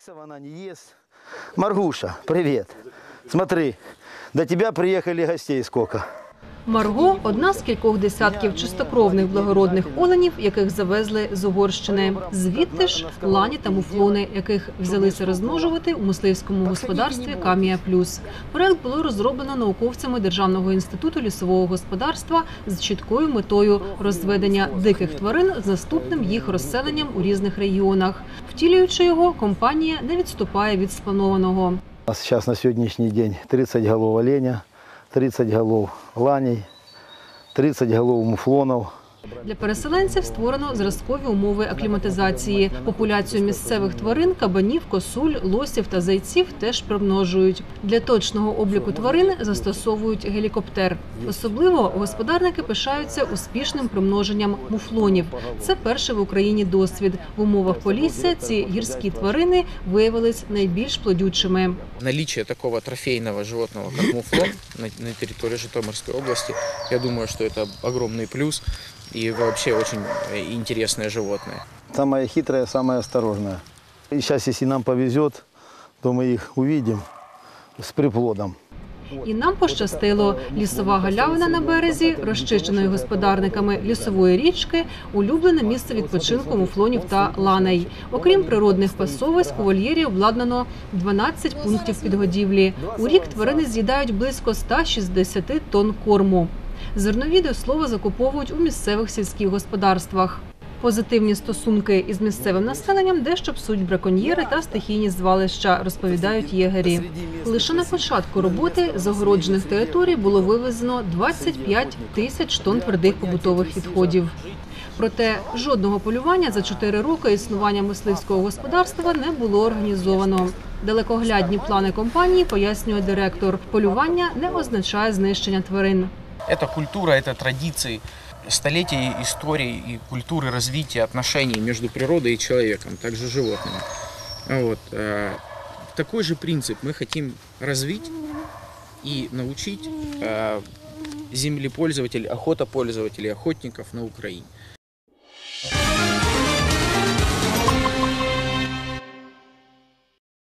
Кексов она не ест. Маргуша, привет. Смотри, до тебя приехали гостей сколько. Марго одна з кількох десятків чистокровних благородних оленів, яких завезли з Угорщини. Звідти ж лані та муфлони, яких взялися розмножувати у мисливському господарстві Камія Плюс. Проект було розроблено науковцями Державного інституту лісового господарства з чіткою метою розведення диких тварин з наступним їх розселенням у різних регіонах. Втілюючи його, компанія не відступає від спланованого. У нас сейчас на сегодняшний день 30 голов оленя, 30 голов ланей, 30 голов муфлонов. Для переселенців створено зразкові умови акліматизації. Популяцію місцевих тварин, кабанів, косуль, лосів та зайців теж примножують. Для точного обліку тварин застосовують гелікоптер. Особливо господарники пишаються успішним примноженням муфлонів. Це перший в Україні досвід. В умовах полісся ці гірські тварини виявились найбільш плодючими. наличие такого трофейного животного, как муфлон на, территории Житомирской области, я думаю, что это огромный плюс и вообще очень э, интересное животное. Самая хитрая, самая осторожная. И сейчас, если нам повезет, то мы их увидим с приплодом. І нам пощастило. Лісова галявина на березі, розчищеної господарниками лісової річки, улюблене місце відпочинку муфлонів та ланей. Окрім природних пасовиськ, у вольєрі обладнано 12 пунктів підгодівлі. У рік тварини з'їдають близько 160 тонн корму. Зернові до слова закуповують у місцевих сільських господарствах. Позитивні стосунки із місцевим населенням дещо псуть браконьєри та стихійні звалища, розповідають єгері. Лише на початку роботи з огороджених територій було вивезено 25 тисяч тонн твердих побутових відходів. Проте жодного полювання за 4 роки існування мисливського господарства не було організовано. Далекоглядні плани компанії пояснює директор. Полювання не означає знищення тварин. Это культура, это традиции, столетия истории и культуры развития отношений между природой и человеком, также животными. Вот. э, Такой же принцип мы хотим развить и научить э, землепользователей, охотопользователей, охотников на Украине.